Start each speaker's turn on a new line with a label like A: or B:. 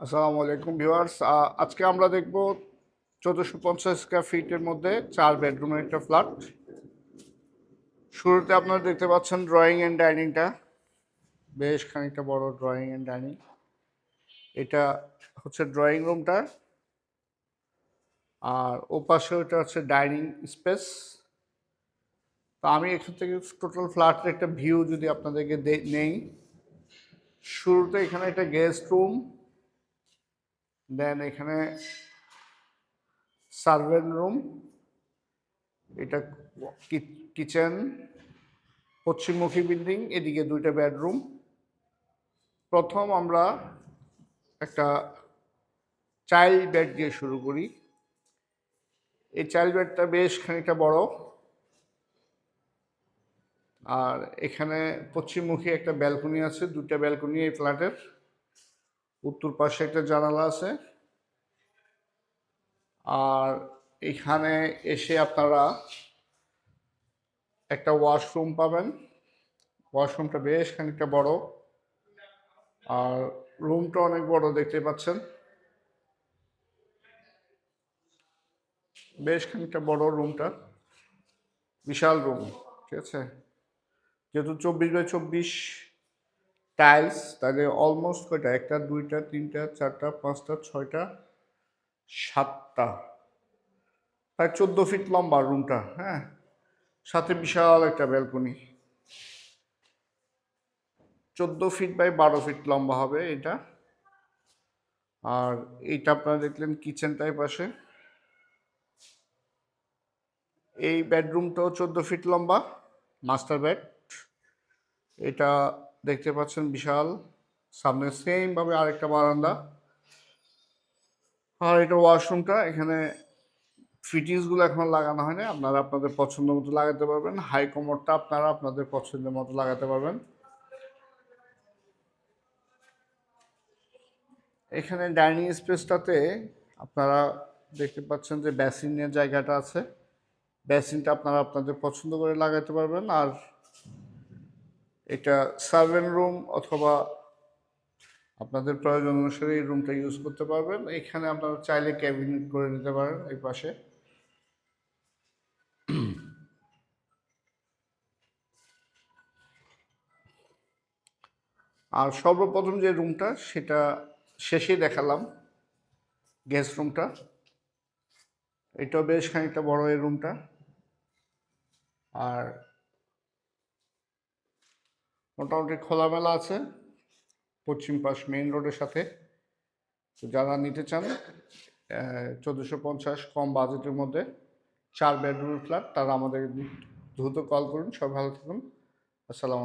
A: আসসালামু আলাইকুম ভিউয়ার্স। আজকে আমরা দেখব চোদ্দোশো পঞ্চাশ স্কোয়ার ফিটের মধ্যে চার বেডরুমের একটা ফ্ল্যাট শুরুতে আপনারা দেখতে পাচ্ছেন ড্রয়িং অ্যান্ড ডাইনিংটা বেশ খানিকটা বড় ড্রয়িং অ্যান্ড ডাইনিং এটা হচ্ছে ড্রয়িং রুমটা আর ওপাশে ওটা হচ্ছে ডাইনিং স্পেস তো আমি এখান থেকে টোটাল ফ্ল্যাটের একটা ভিউ যদি আপনাদেরকে নেই। শুরুতে এখানে একটা গেস্ট রুম দেন এখানে সার্ভেন্ট রুম এটা কিচেন পশ্চিমমুখী বিল্ডিং এদিকে দুইটা বেডরুম প্রথম আমরা একটা চাইল্ড বেড দিয়ে শুরু করি। এই চাইল্ড বেডটা বেশ খানিকটা বড়। আর এখানে পশ্চিমমুখী একটা ব্যালকনি আছে দুটা ব্যালকনি এই ফ্ল্যাটের উত্তর পাশে একটা জানালা আছে। আর এখানে এসে আপনারা একটা ওয়াশরুম পাবেন। ওয়াশরুমটা বেশ খানিকটা বড়। আর রুমটা অনেক বড় দেখতে পাচ্ছেন। বেশ খানিকটা বড় রুমটা। বিশাল রুম, ঠিক আছে? যেহেতু চব্বিশ বাই চব্বিশ টাইলস তাহলে অলমোস্ট কয়টা? একটা, দুইটা, তিনটা, চারটা, পাঁচটা, ছয়টা, সাতটা। প্রায় চোদ্দ ফিট লম্বা রুমটা হ্যাঁ? সাথে বিশাল একটা ব্যালকনি। চোদ্দ ফিট বাই বারো ফিট লম্বা হবে এটা। আর এইটা আপনারা দেখলেন কিচেন টাইপ আসে এই বেডরুমটাও চোদ্দ ফিট লম্বা, মাস্টার বেড। এটা দেখতে পাচ্ছেন বিশাল সামনে সেম ভাবে আরেকটা বারান্দা। আর এটা ওয়াশরুমটা এখানে ফিটিংসগুলো এখন লাগানো হয়নি। আপনারা আপনাদের পছন্দ মতো লাগাতে পারবেন। হাই কমোডটা আপনারা আপনাদের পছন্দের মতো লাগাতে পারবেন। এখানে ডাইনিং স্পেসটাতে আপনারা দেখতে পাচ্ছেন যে বেসিনের জায়গাটা আছে। বেসিনটা আপনারা আপনাদের পছন্দ করে লাগাতে পারবেন। আর এটা সার্ভেন রুম অথবা আপনাদের প্রয়োজন অনুসারে এই রুমটা ইউজ করতে পারবেন। এখানে আপনারা চাইলে ক্যাবিনেট করে নিতে পারেন এই পাশে। আর সর্বপ্রথম যে রুমটা, সেটা শেষে দেখালাম গেস্ট রুমটা। এটাও বেশ খানিকটা বড় এই রুমটা। আর মোটামুটি খোলামেলা আছে। পশ্চিম পাশ মেইন রোডের সাথে। তো যারা নিতে চান চোদ্দোশো পঞ্চাশ কম বাজেটের মধ্যে চার বেডরুমের ফ্ল্যাট তারা আমাদের দ্রুত কল করুন। সবাই ভালো থাকুন। আসসালামু